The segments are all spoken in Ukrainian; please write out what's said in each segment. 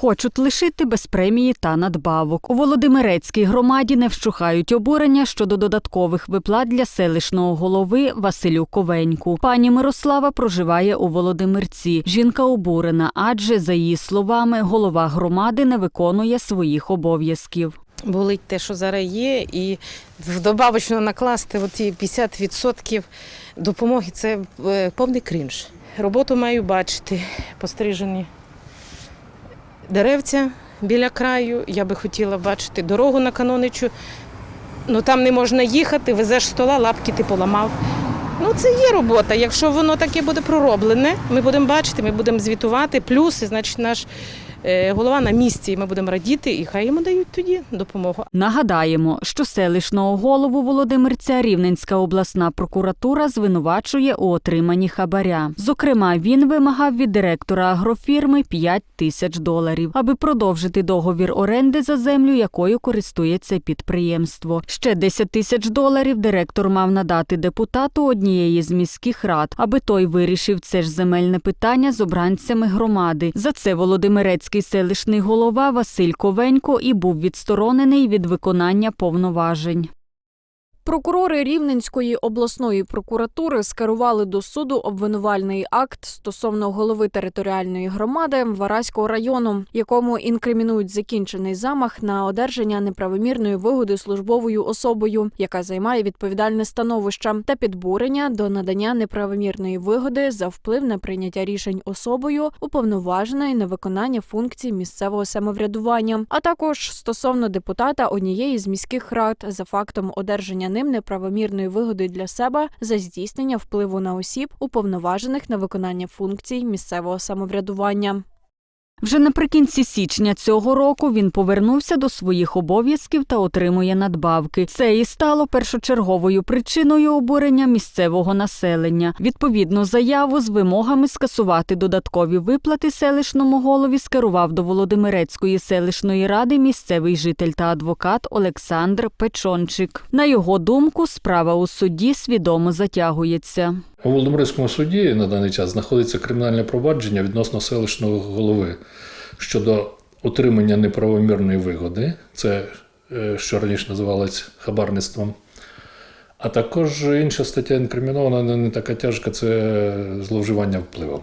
Хочуть лишити без премії та надбавок. У Володимирецькій громаді не вщухають обурення щодо додаткових виплат для селищного голови Василю Ковеньку. Пані Мирослава проживає у Володимирці. Жінка обурена, адже за її словами, голова громади не виконує своїх обов'язків. болить те, що зараз є, і вдобавочно накласти оті 50% допомоги це е, повний крінж. Роботу маю бачити, пострижені деревця біля краю. Я би хотіла бачити дорогу на каноничу. Ну там не можна їхати, везеш стола, лапки ти поламав. Ну, це є робота. Якщо воно таке буде пророблене, ми будемо бачити, ми будемо звітувати. Плюс, значить, наш е, голова на місці, і ми будемо радіти, і хай йому дають тоді допомогу. Нагадаємо, що селищного голову Володимирця Рівненська обласна прокуратура звинувачує у отриманні хабаря. Зокрема, він вимагав від директора агрофірми 5 тисяч доларів, аби продовжити договір оренди за землю, якою користується підприємство. Ще 10 тисяч доларів директор мав надати депутату однієї з міських рад, аби той вирішив це ж земельне питання з обранцями громади. За це Володимирецький селищний голова Василь Ковенько і був відсторонений від виконання повноважень. Прокурори Рівненської обласної прокуратури скерували до суду обвинувальний акт стосовно голови територіальної громади Вараського району, якому інкримінують закінчений замах на одержання неправомірної вигоди службовою особою, яка займає відповідальне становище, та підбурення до надання неправомірної вигоди за вплив на прийняття рішень особою, уповноваженої на виконання функцій місцевого самоврядування, а також стосовно депутата однієї з міських рад за фактом одержання ним неправомірної вигоди для себе за здійснення впливу на осіб, уповноважених на виконання функцій місцевого самоврядування. Вже наприкінці січня цього року він повернувся до своїх обов'язків та отримує надбавки. Це і стало першочерговою причиною обурення місцевого населення. Відповідну заяву з вимогами скасувати додаткові виплати селищному голові скерував до Володимирецької селищної ради місцевий житель та адвокат Олександр Печончик. На його думку, справа у суді свідомо затягується. У Володимирському суді на даний час знаходиться кримінальне провадження відносно селищного голови щодо отримання неправомірної вигоди, це е, що раніше називалось хабарництвом. А також інша стаття інкримінована не- така тяжка це зловживання впливом.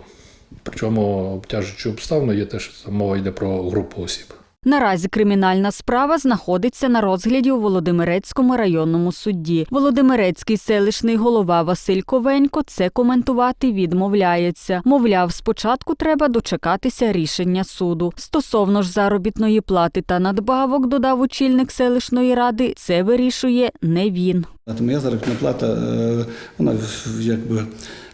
Причому обтяжуючи обставини є те, що мова йде про групу осіб. Наразі кримінальна справа знаходиться на розгляді у Володимирецькому районному судді. Володимирецький селищний голова Василь Ковенько це коментувати відмовляється. Мовляв, спочатку треба дочекатися рішення суду. Стосовно ж заробітної плати та надбавок, додав очільник селищної ради, це вирішує не він. Моя заробітна плата е, вона якби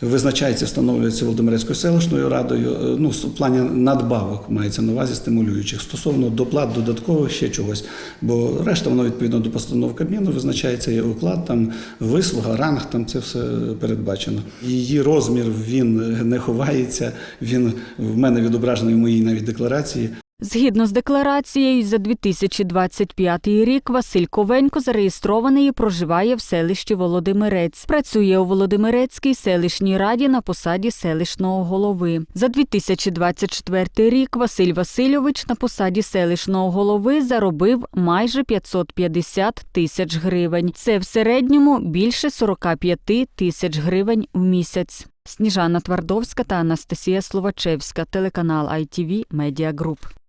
визначається, встановлюється Володимирецькою селищною радою. Е, Ну, в плані надбавок мається на увазі стимулюючих. Стосовно доплат додаткових ще чогось, бо решта воно відповідно до постанов Кабміну визначається є оклад, там вислуга, ранг, там це все передбачено. Її розмір він не ховається. Він в мене відображений в моїй навіть декларації. Згідно з декларацією, за 2025 рік Василь Ковенько зареєстрований і проживає в селищі Володимирець. Працює у Володимирецькій селищній раді на посаді селищного голови. За 2024 рік Василь Васильович на посаді селищного голови заробив майже 550 тисяч гривень. Це в середньому більше 45 тисяч гривень в місяць. Сніжана Твардовська та Анастасія Словачевська, телеканал ITV Media Group.